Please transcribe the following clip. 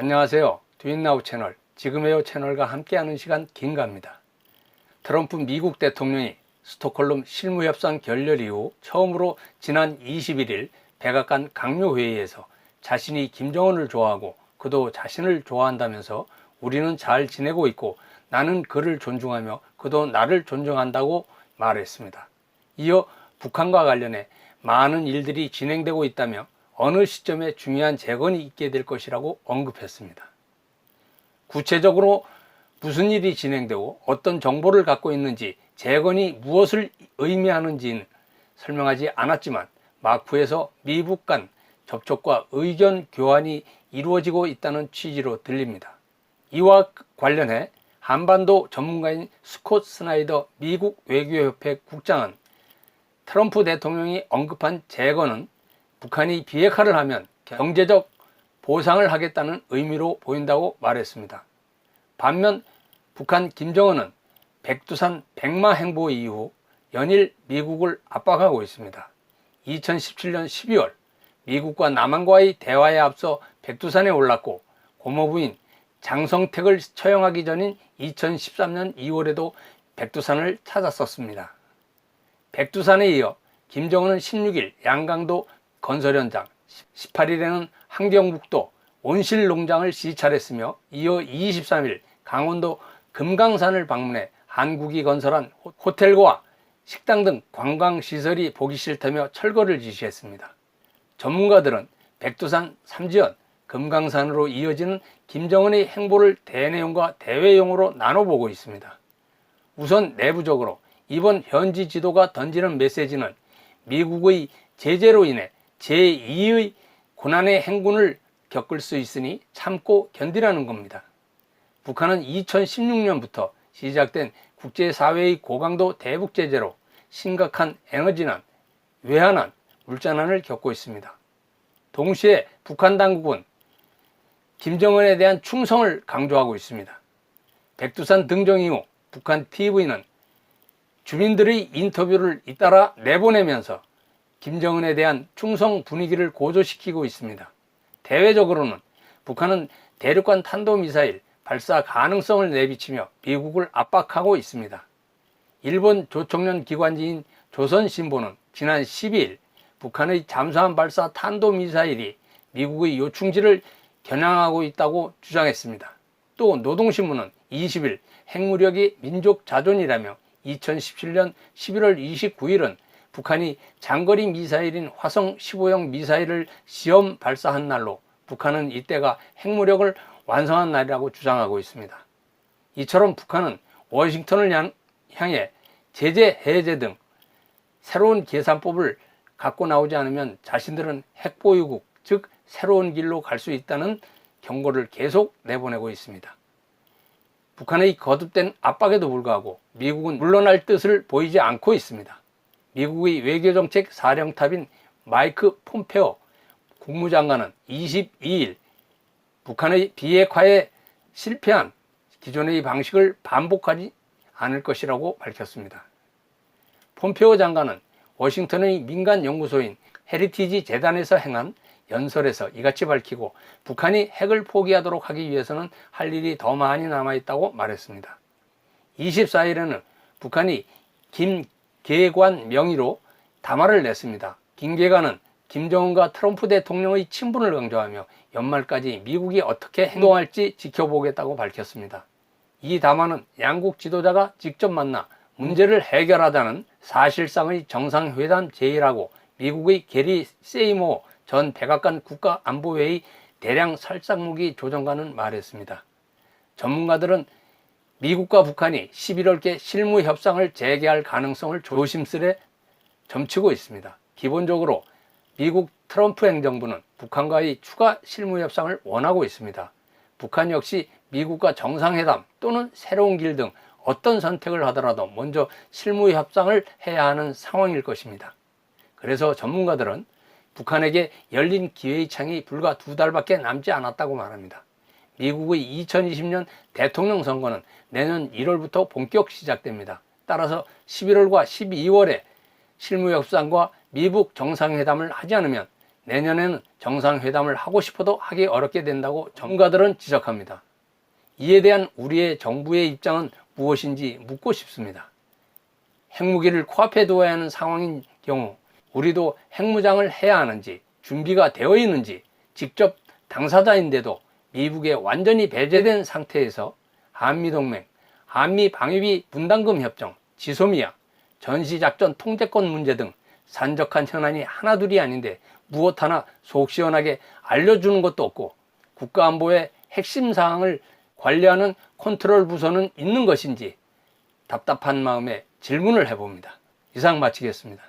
안녕하세요. 두인나우 채널, 지금의요 채널과 함께하는 시간 긴가입니다. 트럼프 미국 대통령이 스톡홀름 실무협상 결렬 이후 처음으로 지난 21일 백악관 강요회의에서 자신이 김정은을 좋아하고 그도 자신을 좋아한다면서 우리는 잘 지내고 있고 나는 그를 존중하며 그도 나를 존중한다고 말했습니다. 이어 북한과 관련해 많은 일들이 진행되고 있다며 어느 시점에 중요한 재건이 있게 될 것이라고 언급했습니다. 구체적으로 무슨 일이 진행되고 어떤 정보를 갖고 있는지 재건이 무엇을 의미하는지는 설명하지 않았지만 마쿠에서 미국 간 접촉과 의견 교환이 이루어지고 있다는 취지로 들립니다. 이와 관련해 한반도 전문가인 스콧 스나이더 미국 외교협회 국장은 트럼프 대통령이 언급한 재건은 북한이 비핵화를 하면 경제적 보상을 하겠다는 의미로 보인다고 말했습니다. 반면 북한 김정은은 백두산 백마 행보 이후 연일 미국을 압박하고 있습니다. 2017년 12월 미국과 남한과의 대화에 앞서 백두산에 올랐고 고모부인 장성택을 처형하기 전인 2013년 2월에도 백두산을 찾았었습니다. 백두산에 이어 김정은은 16일 양강도 건설 현장, 18일에는 함경북도 온실농장을 시찰했으며 이어 23일 강원도 금강산을 방문해 한국이 건설한 호텔과 식당 등 관광시설이 보기 싫다며 철거를 지시했습니다. 전문가들은 백두산 삼지연, 금강산으로 이어지는 김정은의 행보를 대내용과 대외용으로 나눠보고 있습니다. 우선 내부적으로 이번 현지 지도가 던지는 메시지는 미국의 제재로 인해 제2의 고난의 행군을 겪을 수 있으니 참고 견디라는 겁니다. 북한은 2016년부터 시작된 국제사회의 고강도 대북 제재로 심각한 에너지난, 외환난, 물자난을 겪고 있습니다. 동시에 북한 당국은 김정은에 대한 충성을 강조하고 있습니다. 백두산 등정 이후 북한 TV는 주민들의 인터뷰를 잇따라 내보내면서 김정은에 대한 충성 분위기를 고조시키고 있습니다. 대외적으로는 북한은 대륙간 탄도미사일 발사 가능성을 내비치며 미국을 압박하고 있습니다. 일본 조청년 기관지인 조선신보는 지난 12일 북한의 잠수함 발사 탄도미사일이 미국의 요충지를 겨냥하고 있다고 주장했습니다. 또 노동신문은 20일 핵무력이 민족 자존이라며 2017년 11월 29일은 북한이 장거리 미사일인 화성 15형 미사일을 시험 발사한 날로 북한은 이때가 핵무력을 완성한 날이라고 주장하고 있습니다. 이처럼 북한은 워싱턴을 향해 제재 해제 등 새로운 계산법을 갖고 나오지 않으면 자신들은 핵보유국, 즉 새로운 길로 갈 수 있다는 경고를 계속 내보내고 있습니다. 북한의 거듭된 압박에도 불구하고 미국은 물러날 뜻을 보이지 않고 있습니다. 미국의 외교정책 사령탑인 마이크 폼페오 국무장관은 22일 북한의 비핵화에 실패한 기존의 방식을 반복하지 않을 것이라고 밝혔습니다. 폼페오 장관은 워싱턴의 민간 연구소인 헤리티지 재단에서 행한 연설에서 이같이 밝히고 북한이 핵을 포기하도록 하기 위해서는 할 일이 더 많이 남아있다고 말했습니다. 24일에는 북한이 김 계관 명의로 담화를 냈습니다. 김 계관은 김정은과 트럼프 대통령의 친분을 강조하며 연말까지 미국이 어떻게 행동할지 지켜보겠다고 밝혔습니다. 이 담화는 양국 지도자가 직접 만나 문제를 해결하자는 사실상의 정상회담 제의라고 미국의 게리 세이모 전 백악관 국가안보회의 대량 살상무기 조정관은 말했습니다. 전문가들은 미국과 북한이 11월께 실무 협상을 재개할 가능성을 조심스레 점치고 있습니다. 기본적으로 미국 트럼프 행정부는 북한과의 추가 실무 협상을 원하고 있습니다. 북한 역시 미국과 정상회담 또는 새로운 길 등 어떤 선택을 하더라도 먼저 실무 협상을 해야 하는 상황일 것입니다. 그래서 전문가들은 북한에게 열린 기회의 창이 불과 두 달밖에 남지 않았다고 말합니다. 미국의 2020년 대통령 선거는 내년 1월부터 본격 시작됩니다. 따라서 11월과 12월에 실무협상과 미국 정상회담을 하지 않으면 내년에는 정상회담을 하고 싶어도 하기 어렵게 된다고 전문가들은 지적합니다. 이에 대한 우리의 정부의 입장은 무엇인지 묻고 싶습니다. 핵무기를 코앞에 두어야 하는 상황인 경우 우리도 핵무장을 해야 하는지 준비가 되어 있는지 직접 당사자인데도 미국에 완전히 배제된 상태에서 한미동맹, 한미 방위비 분담금 협정, 지소미아, 전시작전 통제권 문제 등 산적한 현안이 하나둘이 아닌데 무엇 하나 속 시원하게 알려주는 것도 없고 국가안보의 핵심 사항을 관리하는 컨트롤 부서는 있는 것인지 답답한 마음에 질문을 해봅니다. 이상 마치겠습니다.